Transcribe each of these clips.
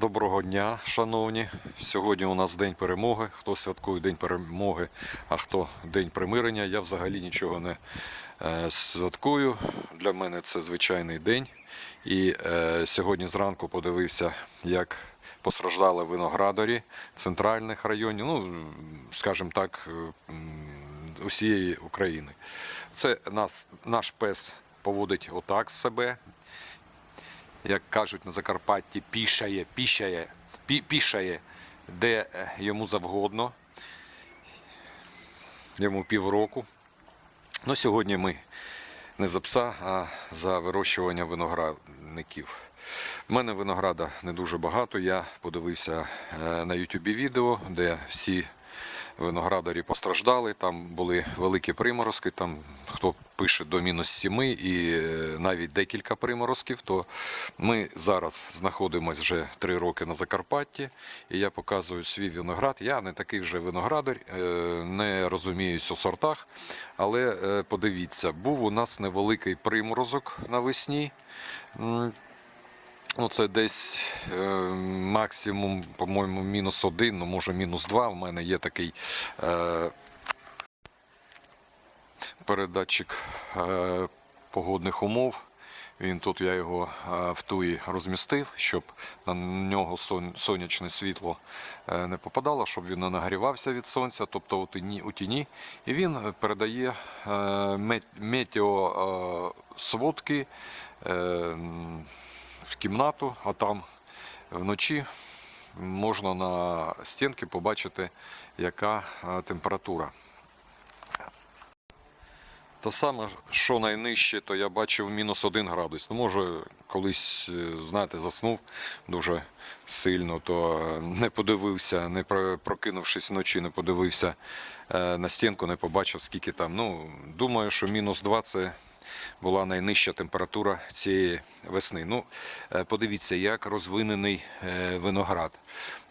Доброго дня, шановні. Сьогодні у нас день перемоги. Хто святкує День перемоги, а хто День примирення. Я взагалі нічого не е, святкую. Для мене це звичайний день. І е, сьогодні зранку подивився, як постраждали виноградарі центральних районів, ну, скажімо так, усієї України. Це нас, наш пес поводить отак себе, як кажуть на Закарпатті, пішає, пішає, пі, пішає, де е, йому завгодно. Йому півроку. Ну, сьогодні ми не за пса, а за вирощування виноградників. У мене винограда не дуже багато. Я подивився е, на Ютубі відео, де всі виноградарі постраждали. Там були великі приморозки. Там хто пише до мінус 7 і е, навіть декілька приморозків, то ми зараз знаходимося вже три роки на Закарпатті, і я показую свій виноград. Я не такий вже виноградар, е, не розуміюсь у сортах, але е, подивіться, був у нас невеликий приморозок навесні. Ну, це десь е, максимум, по-моєму, мінус один, ну може мінус два. У мене є такий е, передатчик е, погодних умов. Він тут я його е, в туї розмістив, щоб на нього сонячне світло е, не попадало, щоб він не нагрівався від сонця, тобто у тіні. У тіні. І він передає е, мет- метео е, сводки е, м, в кімнату, а там вночі можна на стінки побачити, яка температура. Те саме, що найнижче, то я бачив мінус один градус. Ну, може, колись, е, знаєте, заснув дуже сильно, то е, не подивився, не про- прокинувшись вночі, не подивився е, на стінку, не побачив, скільки там. Ну, думаю, що мінус два це була найнижча температура цієї весни. Ну, подивіться, як розвинений виноград.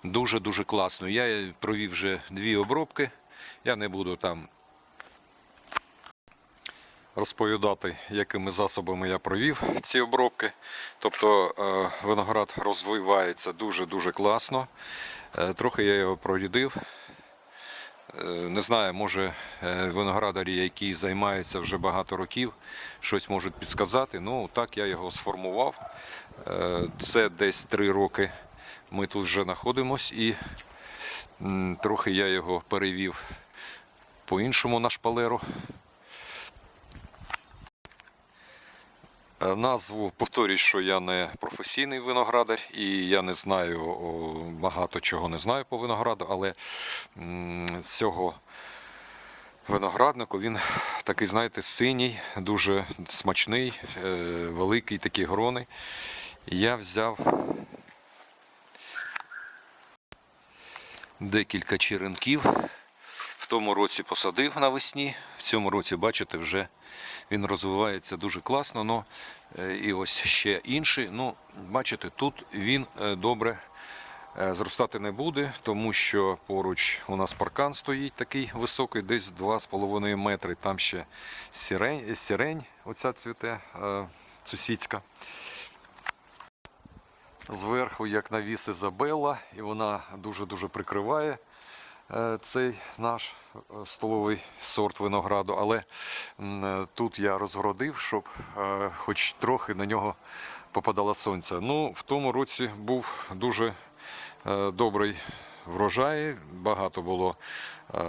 Дуже-дуже класно. Я провів вже дві обробки. Я не буду там розповідати, якими засобами я провів ці обробки. Тобто е, виноград розвивається дуже-дуже класно. Е, Трохи я його прорідив. Е, Не знаю, може виноградарі, які займаються вже багато років, щось можуть підсказати. Ну, так я його сформував. Це десь три роки ми тут вже знаходимось і трохи я його перевів по-іншому на шпалеру. Назву повторюсь, що я не професійний виноградар і я не знаю багато чого не знаю по винограду, але з цього винограднику він такий, знаєте, синій, дуже смачний, е, великий такі грони. Я взяв декілька черенків. Тому році посадив навесні. В цьому році, бачите, вже він розвивається дуже класно. Но, е, і ось ще інший. Ну, бачите, тут він е, добре е, зростати не буде, тому що поруч у нас паркан стоїть такий високий, десь 2,5 метри. Там ще сірень, сірень оця цвіте сусідська. Зверху, як навіс Ізабелла, і вона дуже-дуже прикриває цей наш е, столовий сорт винограду. Але е, тут я розгородив, щоб е, хоч трохи на нього попадало сонце. Ну, в тому році був дуже е, добрий врожай, багато було е,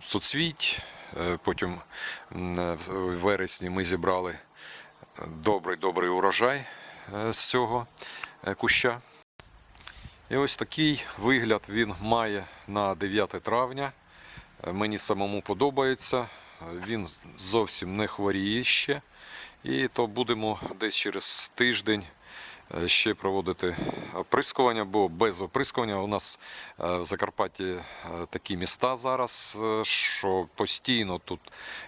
суцвіть. Е, Потім е, в вересні ми зібрали добрий добрий урожай е, з цього е, куща. І ось такий вигляд він має на 9 травня. Е, Мені самому подобається. Він зовсім не хворіє ще. І то будемо десь через тиждень е, ще проводити оприскування, бо без оприскування у нас е, в Закарпатті такі міста зараз, що постійно тут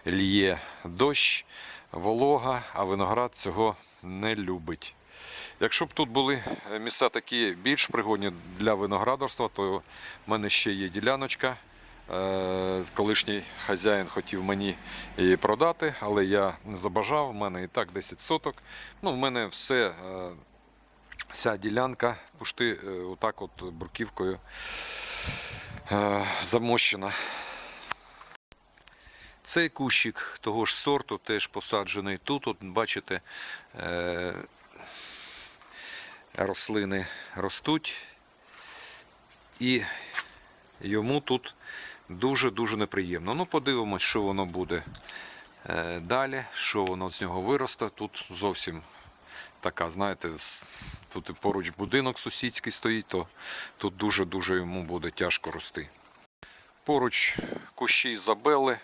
лє дощ, волога, а виноград цього не любить. Якщо б тут були е, місця такі більш пригодні для виноградарства, то в мене ще є діляночка. Е, Колишній хазяїн хотів мені її продати, але я не забажав. У мене і так 10 соток. Ну, в мене все е, Вся ділянка пушти е, отак от бруківкою е, замощена. Цей кущик того ж сорту теж посаджений тут. От бачите, е, рослини ростуть, і йому тут дуже-дуже неприємно. Ну, подивимось, що воно буде е, далі, що воно з нього виросте. Тут зовсім така, знаєте, тут поруч будинок сусідський стоїть, то тут дуже-дуже йому буде тяжко рости. Поруч кущі Ізабели,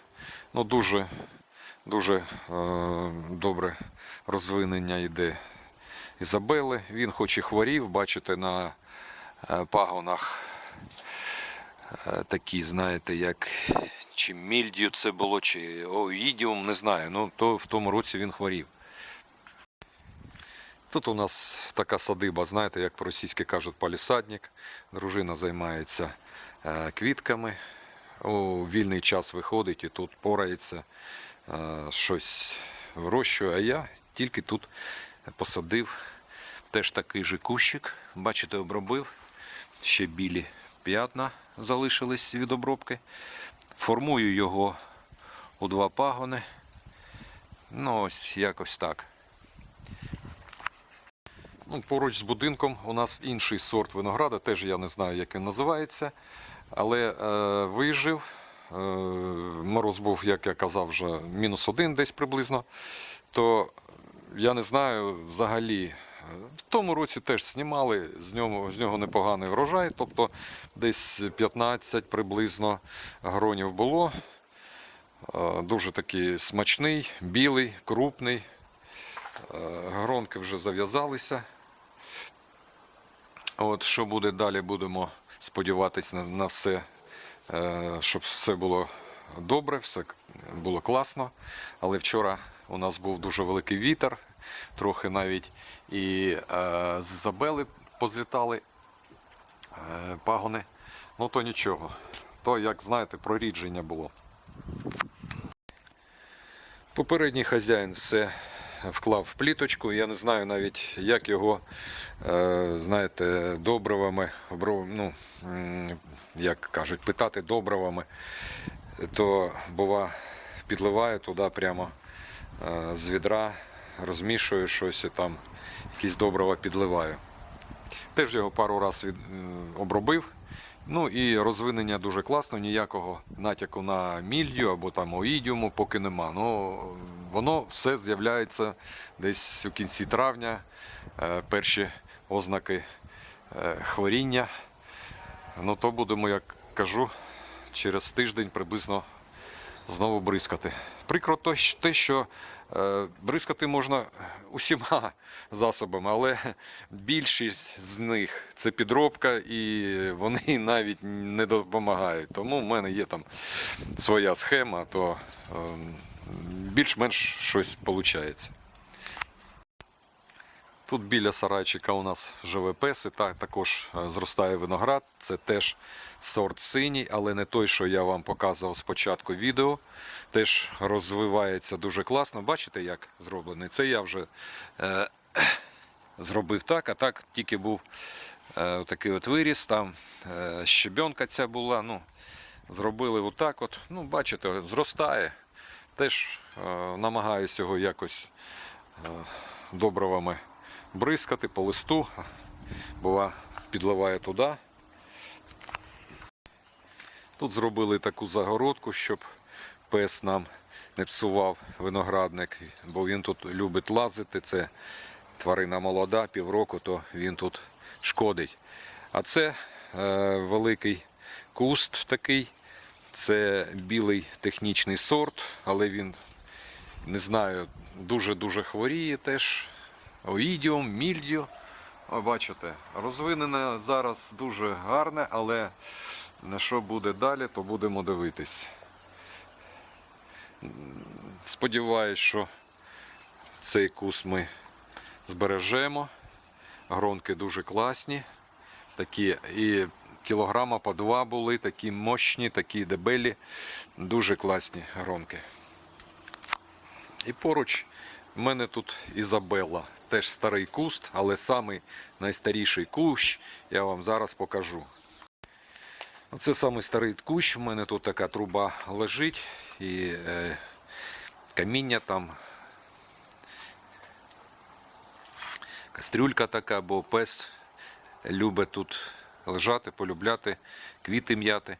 ну дуже, дуже е, добре розвинення йде Ізабели. Він хоч і хворів, бачите, на е, пагонах е, такі, знаєте, як чи мільдію це було, чи оїдіум, не знаю. Ну, то в тому році він хворів. Тут у нас така садиба, знаєте, як по-російськи кажуть, палісадник. Дружина займається е, квітками. У вільний час виходить і тут порається, щось вирощує. А я тільки тут посадив теж такий же кущик. Бачите, обробив. Ще білі п'ятна залишились від обробки. Формую його у два пагони. Ну, ось якось так. Ну, поруч з будинком у нас інший сорт винограда, теж я не знаю, як він називається. Але е, вижив. Е, мороз був, як я казав, вже мінус один десь приблизно. То я не знаю взагалі. В тому році теж знімали, з нього, з нього непоганий врожай, тобто десь 15 приблизно гронів було. Е, Дуже такий смачний, білий, крупний. Е, Гронки вже зав'язалися. От що буде далі, будемо сподіватися на, на все, е, щоб все було добре, все було класно. Але вчора у нас був дуже великий вітер, трохи навіть і е, забели позлітали е, пагони. Ну то нічого. То, як знаєте, прорідження було. Попередній хазяїн все вклав в пліточку. Я не знаю навіть, як його, е, знаєте, добривами, ну, як кажуть, питати добривами, то бува підливаю туди прямо е, з відра, розмішую щось і там якісь добрива підливаю. Теж його пару разів від, обробив. Ну і розвинення дуже класно, ніякого натяку на мілью або там оїдіуму поки нема. Ну, воно все з'являється десь у кінці травня, е, перші ознаки е, хворіння. Ну то будемо, як кажу, через тиждень приблизно знову бризкати. Прикро те, що е, бризкати можна усіма засобами, але більшість з них це підробка, і вони навіть не допомагають. Тому в мене є там своя схема, то е, більш-менш щось виходить. Тут біля сарайчика у нас живе пес, і так, також е, зростає виноград. Це теж сорт синій, але не той, що я вам показував спочатку відео. Теж розвивається дуже класно. Бачите, як зроблений? Це я вже е, зробив так, а так тільки був е, такий от виріс, там е, щебенка ця була. Ну, зробили отак от. Ну, бачите, зростає. Теж е, намагаюся його якось е, добривами бризкати по листу. Бува, підливаю туди. Тут зробили таку загородку, щоб пес нам не псував виноградник, бо він тут любить лазити. Це тварина молода, півроку, то він тут шкодить. А це е, великий куст такий. Це білий технічний сорт, але він, не знаю, дуже-дуже хворіє теж. Оїдіум, мільдіо. О, бачите, розвинене зараз дуже гарне, але на що буде далі, то будемо дивитись. Сподіваюсь, що цей кус ми збережемо. Гронки дуже класні. Такі і кілограма по два були, такі мощні, такі дебелі. Дуже класні гронки. І поруч У мене тут Ізабелла, теж старий куст, але самий найстаріший кущ я вам зараз покажу. Це самий старий кущ. У мене тут така труба лежить і е, каміння там. Кастрюлька така, бо пес любить тут лежати, полюбляти, квіти м'яти.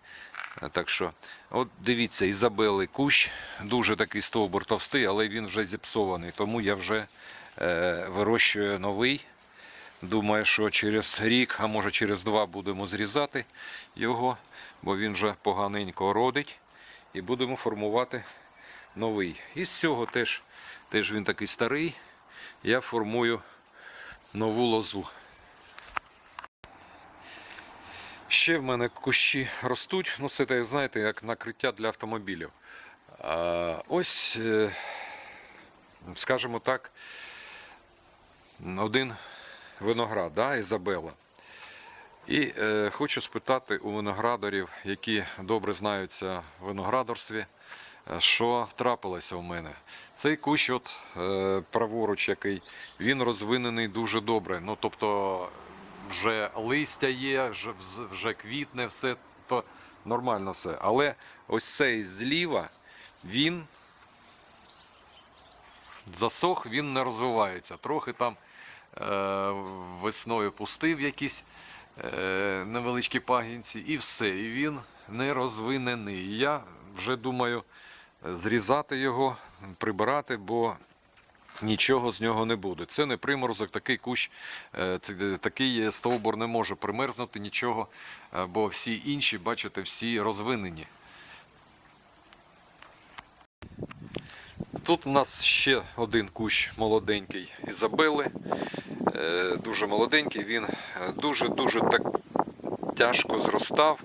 Е, Так що, от дивіться, Ізабели кущ, дуже такий стовбур товстий, але він вже зіпсований. Тому я вже е, вирощую новий. Думаю, що через рік, а може через два будемо зрізати його, бо він вже поганенько родить. І будемо формувати новий. І з цього теж, теж він такий старий. Я формую нову лозу. Ще в мене кущі ростуть. Ну, це, знаєте, як накриття для автомобілів. Ось, е, скажімо так, один виноград, да, Ізабела. І е, хочу спитати у виноградарів, які добре знаються в виноградарстві, е, що трапилося в мене. Цей кущ, от е, праворуч, який він розвинений дуже добре. Ну, тобто, вже листя є, вже, вже квітне, все то нормально все. Але ось цей зліва, він засох, він не розвивається. Трохи там е, весною пустив якісь е, невеличкі пагінці, і все. І він не розвинений. Я вже думаю зрізати його, прибирати, бо нічого з нього не буде. Це не приморозок, такий кущ, е, такий стовбур не може примерзнути нічого, е, бо всі інші, бачите, всі розвинені. Тут у нас ще один кущ молоденький Ізабели. Е, Дуже молоденький, він е, дуже-дуже так тяжко зростав,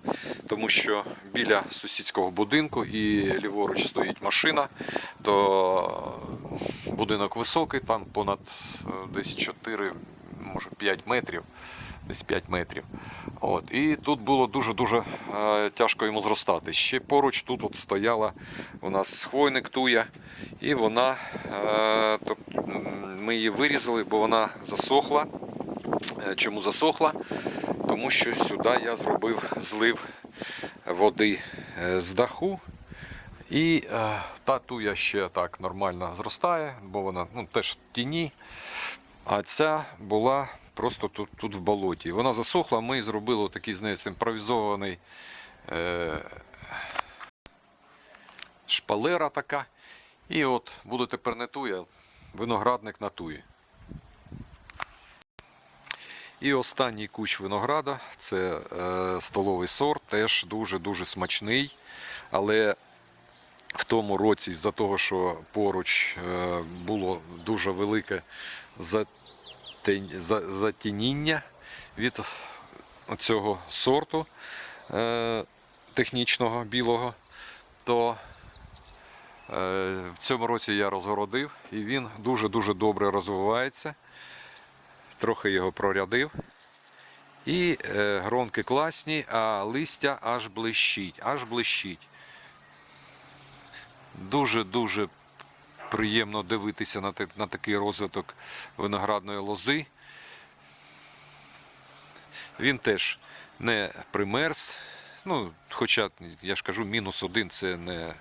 тому що біля сусідського будинку і ліворуч стоїть машина, то будинок високий, там понад е, десь 4, може 5 метрів. Десь 5 метрів. От. І тут було дуже-дуже е, тяжко йому зростати. Ще поруч тут от стояла у нас хвойник туя, і вона, е, тоб- ми її вирізали, бо вона засохла. Е, Чому засохла? Тому що сюди я зробив злив води е, з даху. І е, та туя ще так нормально зростає, бо вона ну, теж в тіні. А ця була просто тут, тут в болоті. Вона засохла, ми зробили такий з неї імпровізований е, шпалера така. І от буде тепер не туя, виноградник на туї. І останній кущ винограда це е, столовий сорт, теж дуже-дуже смачний. Але в тому році, з-за того, що поруч е, було дуже велике затініння від цього сорту е, технічного білого, то е, в цьому році я розгородив і він дуже-дуже добре розвивається. Трохи його прорядив. І е, гронки класні, а листя аж блищить, аж блищить. Дуже-дуже приємно дивитися на, на такий розвиток виноградної лози. Він теж не примерз. Ну, хоча, я ж кажу, мінус один це не,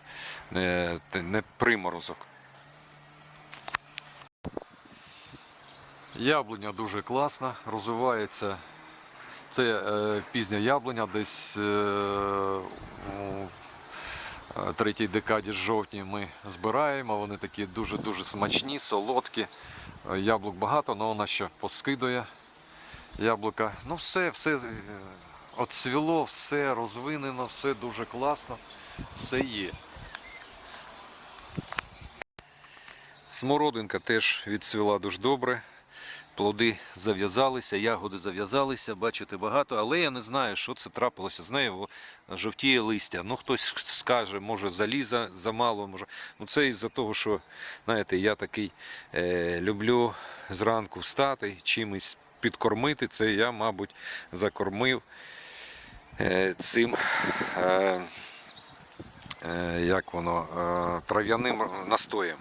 не, не приморозок. Яблуня дуже класна, розвивається. Це е, пізня яблуня, десь е, третій декаді жовтні ми збираємо. Вони такі дуже-дуже смачні, солодкі. Яблук багато, але вона ще поскидує яблука. Ну все, все е, отцвіло, все розвинено, все дуже класно, все є. Смородинка теж відцвіла дуже добре. Плоди зав'язалися, ягоди зав'язалися, бачите, багато, але я не знаю, що це трапилося з нею. Жовтіє листя. Ну, хтось скаже, може заліза замало, може. Ну, це із-за того, що, знаєте, я такий е, люблю зранку встати, чимось підкормити. Це я, мабуть, закормив е, цим. Е, е, як воно, е, трав'яним настоєм.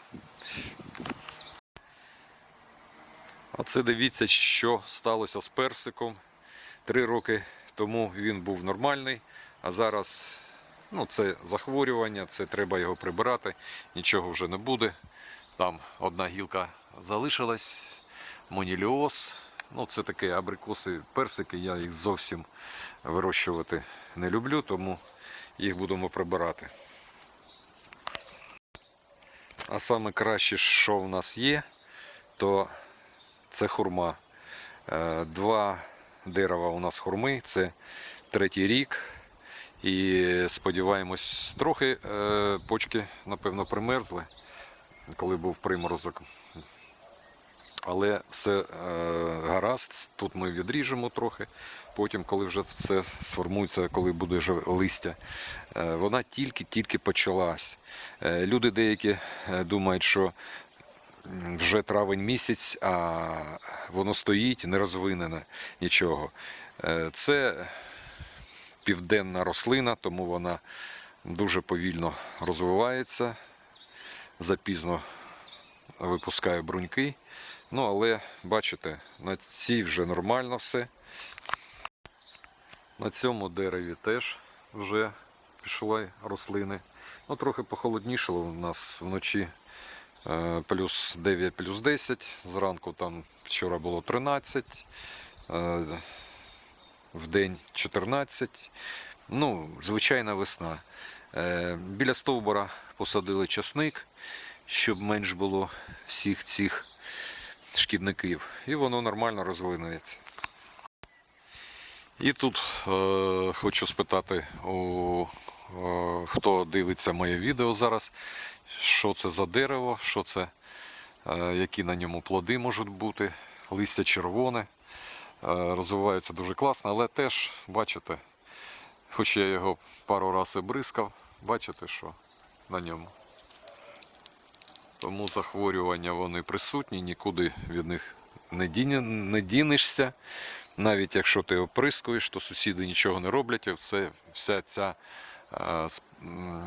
А це дивіться, що сталося з персиком. Три роки тому він був нормальний, а зараз ну, це захворювання, це треба його прибирати, нічого вже не буде. Там одна гілка залишилась, моніліоз. Ну, це таке абрикоси, персики, я їх зовсім вирощувати не люблю, тому їх будемо прибирати. А саме краще, що в нас є, то це хурма. Е, Два дерева у нас хурми, це третій рік. І сподіваємось, трохи е, почки, напевно, примерзли, коли був приморозок. Але все е, гаразд, тут ми відріжемо трохи. Потім, коли вже все сформується, коли буде вже листя, вона тільки-тільки почалась. Люди деякі думають, що вже травень місяць, а воно стоїть, не розвинене нічого. Е, Це південна рослина, тому вона дуже повільно розвивається, запізно випускає бруньки. Ну, але бачите, на цій вже нормально все. На цьому дереві теж вже пішли рослини. Ну, трохи похолоднішало у нас вночі плюс 9, плюс 10. Зранку там вчора було 13, е, в день 14. Ну, звичайна весна. Е, Біля стовбура посадили часник, щоб менш було всіх цих шкідників. І воно нормально розвинується. І тут е, хочу спитати у е, хто дивиться моє відео зараз, що це за дерево, що це, е, які на ньому плоди можуть бути, листя червоне. Е, розвивається дуже класно, але теж, бачите, хоч я його пару разів бризкав, бачите, що на ньому. Тому захворювання вони присутні, нікуди від них не, дінешся. Навіть якщо ти оприскуєш, то сусіди нічого не роблять, і все, вся ця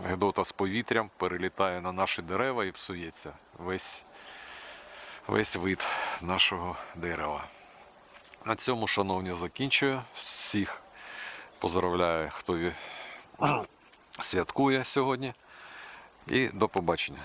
гедота з повітрям перелітає на наші дерева і псується весь, весь вид нашого дерева. На цьому, шановні, закінчую. Всіх поздравляю, хто святкує сьогодні. І до побачення.